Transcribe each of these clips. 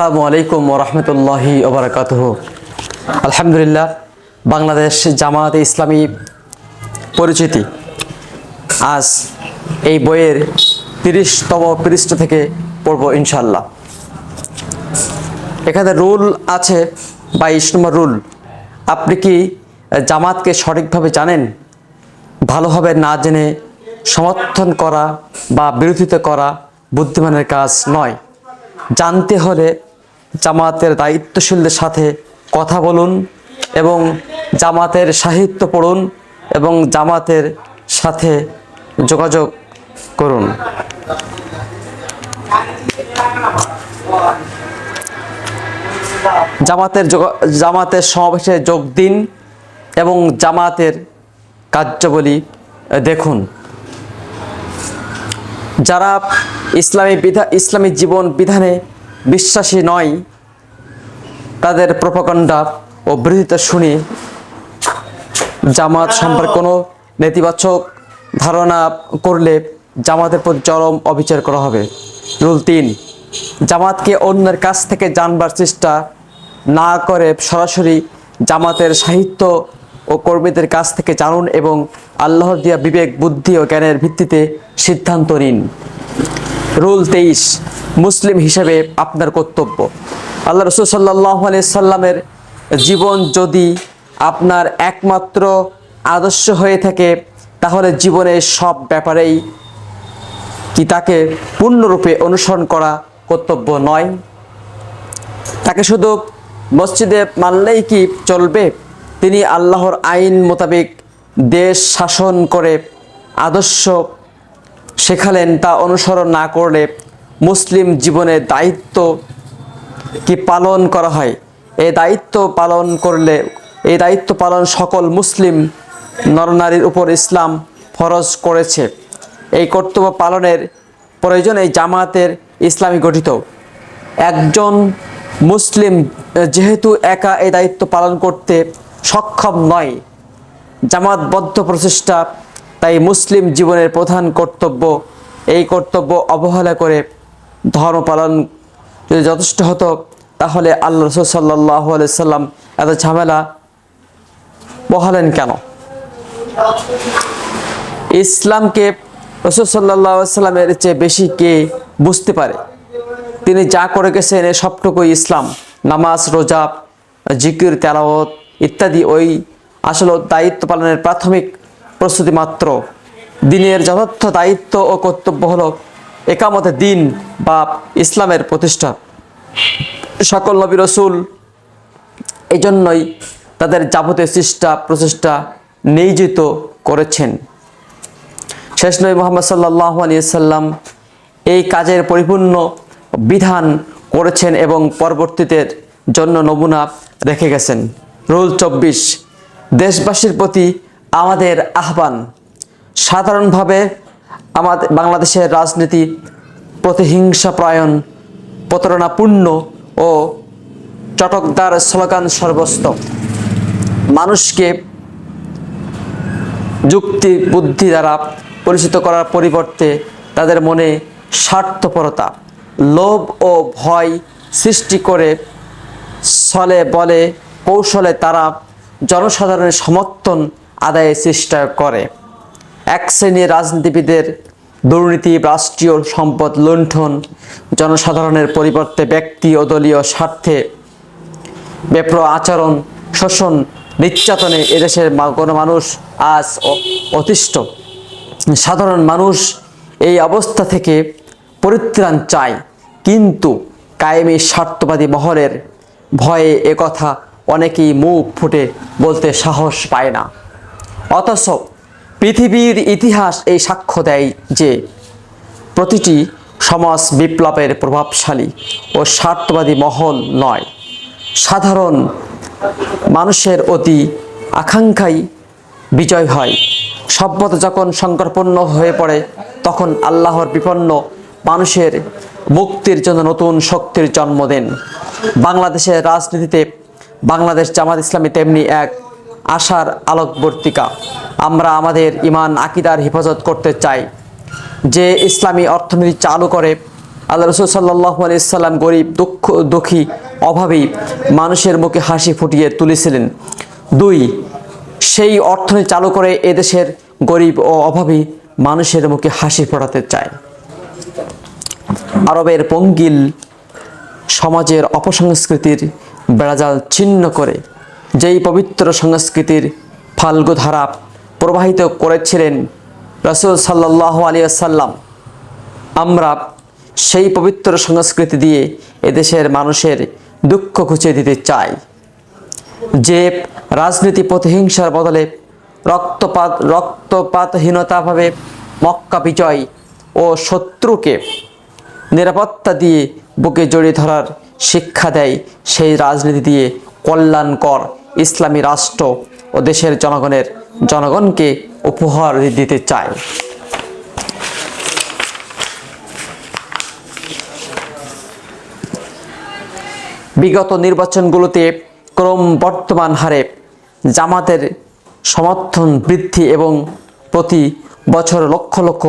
আসসালামু আলাইকুম রহমতুল্লাহি ওবরাকাত আলহামদুলিল্লাহ, বাংলাদেশ জামাত ইসলামী পরিচিতি। আজ এই বইয়ের তিরিশতম পৃষ্ঠ থেকে পড়ব ইনশাল্লাহ এখানে রুল আছে, বাইশ নম্বর রুল। আপনি কি জামাতকে সঠিকভাবে জানেন? ভালোভাবে না জেনে সমর্থন করা বা বিরোধিতা করা বুদ্ধিমানের কাজ নয়। জানতে হলে জামাতের দায়িত্বশীলদের সাথে কথা বলুন এবং জামাতের সাহিত্য পড়ুন এবং জামাতের সাথে যোগাযোগ করুন। জামাতের জামাতের সমাবেশে যোগ দিন এবং জামাতের কার্যাবলী দেখুন। যারা ইসলামী বিধা, ইসলামী জীবন বিধানে বিশ্বাসী নয়। তাদের প্রপাকাণ্ডা ও বিরোধিতা শুনে জামাত সম্পর্কে কোনো নেতিবাচক ধারণা করলে জামাতের প্রতি চরম অবিচার করা হবে। রুল তিন, জামাতকে অন্যের কাছ থেকে জানবার চেষ্টা না করে সরাসরি জামাতের সাহিত্য ও কর্মীদের কাছ থেকে জানুন এবং আল্লাহর দিয়া বিবেক, বুদ্ধি ও জ্ঞানের ভিত্তিতে সিদ্ধান্ত নিন। রুল তেইশ, মুসলিম হিসেবে আপনার কর্তব্য। আল্লাহ রসুল সাল্লাহ সাল্লামের জীবন যদি আপনার একমাত্র আদর্শ হয়ে থাকে, তাহলে জীবনের সব ব্যাপারেই কি তাকে পূর্ণরূপে অনুসরণ করা কর্তব্য নয়। তাকে শুধু মসজিদে মানলেই কি চলবে? তিনি আল্লাহর আইন মোতাবেক দেশ শাসন করে আদর্শ শেখালেন, তা অনুসরণ না করলে মুসলিম জীবনের দায়িত্ব কি পালন করা হয়? এই দায়িত্ব পালন করলে এই দায়িত্ব পালন সকল মুসলিম নরনারীর উপর ইসলাম ফরজ করেছে। এই কর্তব্য পালনের প্রয়োজনে জামাতের ইসলামী গঠিত। একজন মুসলিম যেহেতু একা এই দায়িত্ব পালন করতে সক্ষম নয়, জামাতবদ্ধ প্রচেষ্টা তাই মুসলিম জীবনের প্রধান কর্তব্য, এই কর্তব্য অবহেলা করে ধর্ম পালন যদি যথেষ্ট হতো, তাহলে আল্লাহ রসুল সাল্লাহ সাল্লাম এত ঝামেলা বহালেন কেন? ইসলামকে রসুল সাল্লাহ সাল্লামের চেয়ে বেশি কে বুঝতে পারে? তিনি যা করে গেছেন, এ সবটুকুই ইসলাম। নামাজ, রোজা, জিকির, তেলাওয়াত ইত্যাদি ওই আসলে দায়িত্ব পালনের প্রাথমিক প্রস্তুতি মাত্র। দিনের যথার্থ দায়িত্ব ও কর্তব্য হলো একামতে দিন বা ইসলামের প্রতিষ্ঠা। সকল নবী রসুল এই জন্যই তাদের যাবতীয় চেষ্টা, প্রচেষ্টা নিয়োজিত করেছেন। শেষ নবী মোহাম্মদ সাল্লাহ আলিয়াল্লাম এই কাজের পরিপূর্ণ বিধান করেছেন এবং পরবর্তীতে জন্য নমুনা রেখে গেছেন। রুল চব্বিশ, দেশবাসীর প্রতি আমাদের আহ্বান। সাধারণভাবে আমাদের বাংলাদেশের রাজনীতি প্রতিহিংসাপ্রায়ণ প্রতারণাপূর্ণ ও চটকদার স্লোগান সর্বস্ত মানুষকে যুক্তি, বুদ্ধি দ্বারা পরিচিত করার পরিবর্তে তাদের মনে স্বার্থপরতা, লোভ ও ভয় সৃষ্টি করে ছলে বলে, কৌশলে তারা জনসাধারণের সমর্থন আদায়ের চেষ্টা করে। এক শ্রেণির রাজনীতিবিদের দুর্নীতি, রাষ্ট্রীয় সম্পদ লুণ্ঠন, জনসাধারণের পরিবর্তে ব্যক্তি ও দলীয় স্বার্থে বেপ্র আচরণ, শোষণ, নির্যাতনে এদেশের কোনো মানুষ আজ অতিষ্ঠ। সাধারণ মানুষ এই অবস্থা থেকে পরিত্রাণ চায়, কিন্তু কায়েমি স্বার্থবাদী মহলের ভয়ে একথা অনেকেই মুখ ফুটে বলতে সাহস পায় না। অথচ পৃথিবীর ইতিহাস এই সাক্ষ্য দেয় যে প্রতিটি সমাজ বিপ্লবের প্রভাবশালী ও স্বার্থবাদী মহল নয়। সাধারণ মানুষের অতি আকাঙ্ক্ষাই বিজয় হয়। সভ্যতা যখন সংকটপূর্ণ হয়ে পড়ে, তখন আল্লাহর বিপন্ন মানুষের মুক্তির জন্য নতুন শক্তির জন্ম দেন। বাংলাদেশের রাজনীতিতে বাংলাদেশ জামাত ইসলামী তেমনি এক আশার আলোকবর্তিকা। আমরা আমাদের ইমান আকিদার হেফাজত করতে চাই। যে ইসলামী অর্থনীতি চালু করে, আল্লাহ রসুল সাল্লাহ আলাইসাল্লাম গরিব, দুঃখ, দুঃখী, অভাবী মানুষের মুখে হাসি ফুটিয়ে তুলেছিলেন। দুই, সেই অর্থনীতি চালু করে এদেশের গরিব ও অভাবী মানুষের মুখে হাসি ফোটাতে চায়। আরবের পঙ্গিল সমাজের অপসংস্কৃতির বেড়াজাল ছিন্ন করে যেই পবিত্র সংস্কৃতির ফাল্গুধারা প্রবাহিত করেছিলেন রসুল সাল্লাহ আলিয়াল্লাম আমরা সেই পবিত্র সংস্কৃতি দিয়ে এদেশের মানুষের দুঃখ ঘুচিয়ে দিতে চাই। যে রাজনীতি প্রতিহিংসার বদলে রক্তপাত, রক্তপাতহীনতাভাবে মক্কা বিজয় ও শত্রুকে নিরাপত্তা দিয়ে বুকে জড়িয়ে ধরার শিক্ষা দেয় সেই রাজনীতি দিয়ে কল্যাণকর ইসলামী রাষ্ট্র ও দেশের জনগণের জনগণকে উপহার দিতে চায়। বিগত নির্বাচনগুলোতে ক্রম বর্তমান হারে জামাতের সমর্থন বৃদ্ধি এবং প্রতি বছর লক্ষ লক্ষ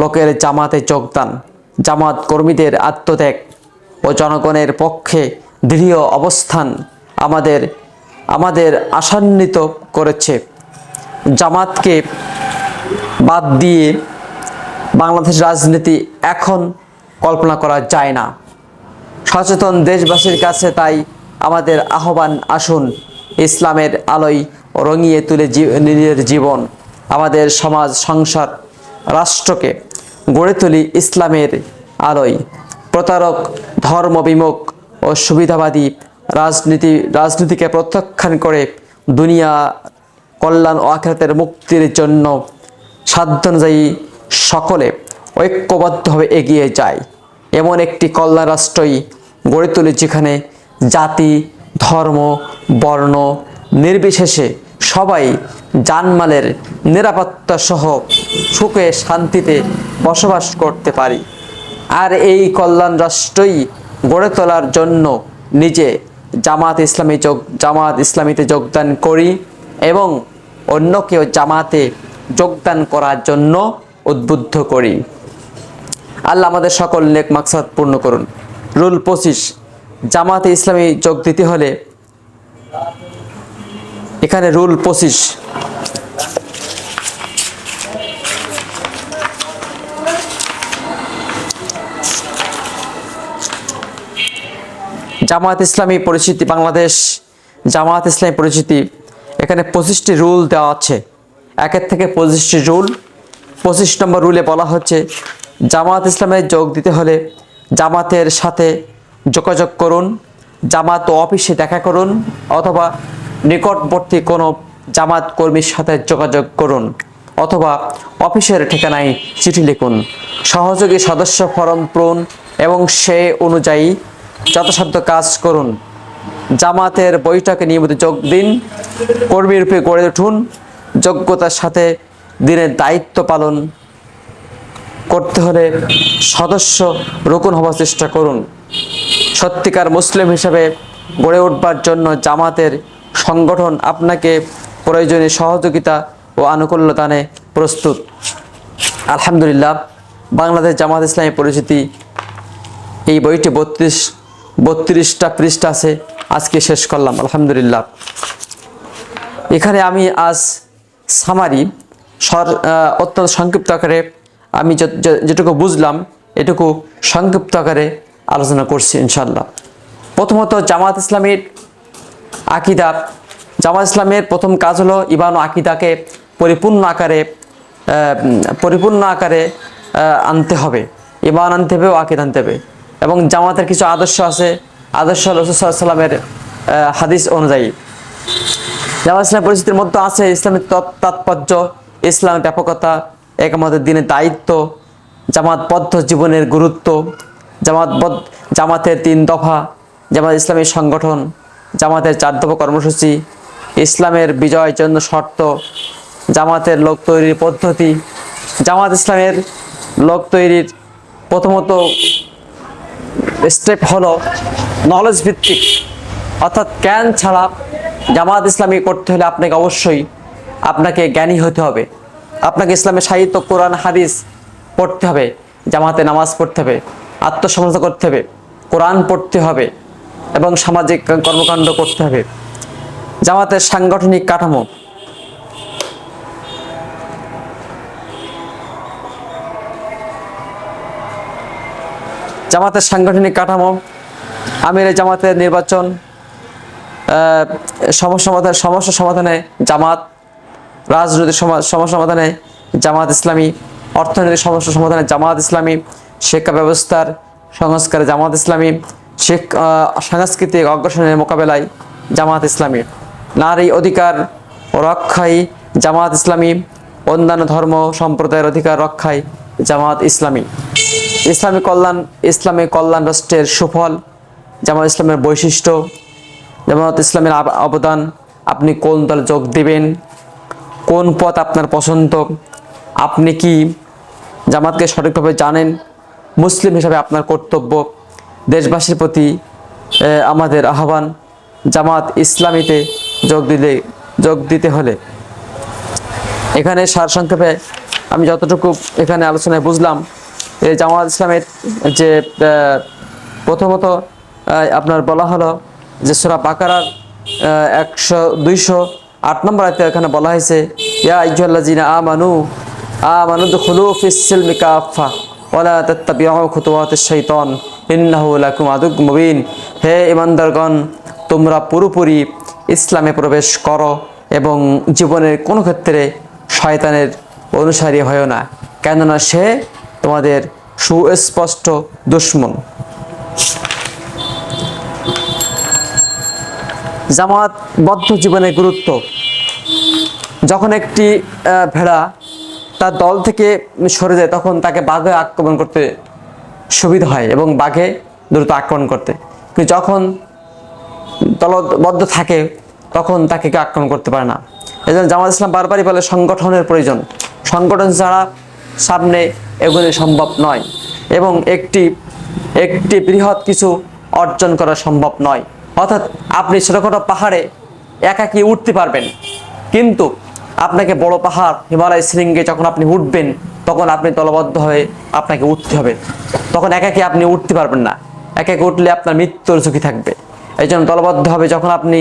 লোকের জামাতে যোগদান। জামাত কর্মীদের আত্মত্যাগ ও জনগণের পক্ষে দৃঢ় অবস্থান আমাদের আমাদের আশান্বিত করেছে। জামাতকে বাদ দিয়ে বাংলাদেশ রাজনীতি এখন কল্পনা করা যায় না। সচেতন দেশবাসীর কাছে তাই আমাদের আহ্বান, আসুন ইসলামের আলোয় রঙিয়ে তুলে নিজের জীবন, আমাদের সমাজ, সংসার, রাষ্ট্রকে গড়ে তুলি ইসলামের আলোয়। প্রতারক ধর্ম বিমুখ ও সুবিধাবাদী রাজনীতি, রাজনীতিকে প্রত্যাখ্যান করে দুনিয়া, কল্যাণ ও আখেরাতের মুক্তির জন্য সাধ্যানুযায়ী সকলে ঐক্যবদ্ধভাবে এগিয়ে যায়। এমন একটি কল্যাণ রাষ্ট্রই গড়ে তুলি যেখানে জাতি, ধর্ম, বর্ণ নির্বিশেষে সবাই জানমালের নিরাপত্তা সহ সুখে শান্তিতে বসবাস করতে পারি। আর এই কল্যাণ রাষ্ট্রই গড়ে তোলার জন্য নিজে জামাত ইসলামী যোগ, জামাত ইসলামীতে যোগদান করি এবং অন্য কেউ জামাতে যোগদান করার জন্য উদ্বুদ্ধ করি। আল্লাহ আমাদের সকল লেক মাকসাদ পূর্ণ করুন। রুল পঁচিশ, জামাতে ইসলামী যোগ দিতে হলে এখানে রুল পঁচিশ জামাত ইসলামী পরিচিতি, বাংলাদেশ জামাত ইসলামী পরিচিতি, এখানে পঁচিশটি রুল দেওয়া আছে। একের থেকে পঁচিশটি রুল, পঁচিশ নম্বর রুলে বলা হচ্ছে জামাত ইসলামে যোগ দিতে হলে জামাতের সাথে যোগাযোগ করুন, জামাত অফিসে দেখা করুন, অথবা নিকটবর্তী কোনো জামাত কর্মীর সাথে যোগাযোগ করুন, অথবা অফিসের ঠিকানায় চিঠি লিখুন। সহযোগী সদস্য ফরম পূরণ এবং সে অনুযায়ী যথাসাধ্য কাজ করুন। জামাতের বৈঠকে নিয়মিত যোগ দিন কর্মীরূপে গড়ে উঠুন, যোগ্যতার সাথে দিনের দায়িত্ব পালন করতে হলে সদস্য রোকন হওয়ার চেষ্টা করুন। সত্যিকার মুসলিম হিসাবে গড়ে উঠবার জন্য জামাতের সংগঠন আপনাকে প্রয়োজনীয় সহযোগিতা ও আনুকূল্য দানে প্রস্তুত। আলহামদুলিল্লাহ, বাংলাদেশ জামাত ইসলামী পরিচিতি এই বইটি বত্রিশ বত্রিশটা পৃষ্ঠা আছে, আজকে শেষ করলাম, আলহামদুলিল্লাহ। এখানে আমি আজ সামারি সর অত্যন্ত সংক্ষিপ্ত আকারে আমি যেটুকু বুঝলাম, এটুকু সংক্ষিপ্ত আকারে আলোচনা করছি ইনশাল্লাহ প্রথমত জামাত ইসলামের আকিদা। জামাত ইসলামের প্রথম কাজ হলো ইবান আকিদাকে পরিপূর্ণ আকারে পরিপূর্ণ আকারে আনতে হবে। ইমান আনতে হবে ও আকিদ আনতে হবে। এবং জামাতের কিছু আদর্শ আছে। আদর্শ রসুসাল্লামের হাদিস অনুযায়ী। জামাত ইসলাম পরিস্থিতির মধ্যে আছে ইসলামের তৎ- তাৎপর্য, ইসলামের ব্যাপকতা এক আমাদের দিনের দায়িত্ব জামাতবদ্ধ জীবনের গুরুত্ব, জামাত জামাতের তিন দফা, জামাত ইসলামী সংগঠন, জামাতের চার দফা কর্মসূচি, ইসলামের বিজয়ের জন্য শর্ত, জামাতের লোক তৈরির পদ্ধতি, জামাত ইসলামের লোক তৈরির প্রথমত স্টেপ হলো নলেজ ভিত্তিক। অর্থাৎ জ্ঞান ছাড়া জামাত ইসলামী করতে হলে আপনাকে অবশ্যই আপনাকে জ্ঞানী হতে হবে। আপনাকে ইসলামের সাহিত্য, কোরআন, হাদিস পড়তে হবে, জামাতে নামাজ পড়তে হবে আত্মসমালোচনা করতে হবে, কোরআন পড়তে হবে এবং সামাজিক কর্মকাণ্ড করতে হবে। জামাতের সাংগঠনিক কাঠামো জামাতের সাংগঠনিক কাঠামো, আমির জামাতের নির্বাচন সমস্যা সমাধান সমস্যা সমাধানে জামাত, রাজনৈতিক সমা- সমস্যা সমাধানে জামাত ইসলামী, অর্থনৈতিক সমস্যা সমাধানে জামাত ইসলামী, শিক্ষা ব্যবস্থার সংস্কারে জামাত ইসলামী, শিক সাংস্কৃতিক অগ্রসনের মোকাবেলায় জামাত ইসলামী। নারী অধিকার রক্ষায় জামাত ইসলামী, অন্যান্য ধর্ম সম্প্রদায়ের অধিকার রক্ষায় জামাত ইসলামী। ইসলামী কল্যাণ ইসলামী কল্যাণ রাষ্ট্রের সুফল, জামাত ইসলামের বৈশিষ্ট্য, জামাত ইসলামের অবদান, আপনি কোন দলে যোগ দিবেন, কোন পথ আপনার পছন্দ, আপনি কি জামাতকে সঠিকভাবে জানেন, মুসলিম হিসাবে আপনার কর্তব্য, দেশবাসীর প্রতি আমাদের আহ্বান, জামাত ইসলামীতে যোগ দিলে, যোগ দিতে হলে। এখানে সারসংক্ষেপে আমি যতটুকু এখানে আলোচনায় বুঝলাম জামাত ইসলামের যে প্রথমত আপনার বলা হলো যে সোরা বাকারার একশো, দুইশো আট নম্বর আয়তে এখানে বলা হয়েছে, ইয়া ইজুল্লাজিনা আ মানু আ মানু দুখুলু ফিসিল মিকাফা ওলা লাকুম আদুক মুবিন। হে ইমানদারগণ তোমরা পুরোপুরি ইসলামে প্রবেশ করো এবং জীবনের কোনো ক্ষেত্রে শয়তানের অনুসারী হয় না। কেননা সে তোমাদের সুস্পষ্ট দুশ্মন। জামাত বদ্ধ জীবনের গুরুত্ব। যখন একটি ভেড়া তার দল থেকে সরে যায়, তখন তাকে বাঘে আক্রমণ করতে সুবিধা হয় এবং বাঘে দ্রুত আক্রমণ করতে। যখন দলবদ্ধ থাকে, তখন তাকে কেউ আক্রমণ করতে পারে না। এই জন্য জামাত ইসলাম বারবারই বলে, সংগঠনের প্রয়োজন। সংগঠন ছাড়া সামনে এগুলি সম্ভব নয় এবং একটি একটি বৃহৎ কিছু অর্জন করা সম্ভব নয়। অর্থাৎ আপনি ছোটোখাটো পাহাড়ে একাকি উঠতে পারবেন। কিন্তু আপনাকে বড় পাহাড় হিমালয় শৃঙ্গে যখন আপনি উঠবেন, তখন আপনি দলবদ্ধ হয়ে আপনাকে উঠতে হবে। তখন একাকি আপনি উঠতে পারবেন না। একাকি উঠলে আপনার মৃত্যুর ঝুঁকি থাকবে। এই জন্য দলবদ্ধ হবে যখন আপনি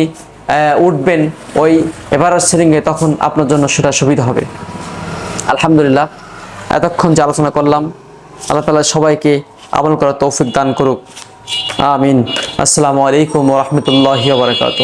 উঠবেন ওই এভারেস্ট শৃঙ্গে, তখন আপনার জন্য সেটা সুবিধা হবে। আলহামদুলিল্লাহ। এতক্ষণ যে আলোচনা করলাম, আল্লাহ তালা সবাইকে আমল করার তৌফিক দান করুক। আমিন। আসসালামু আলাইকুম রহমতুল্লাহ বারকাত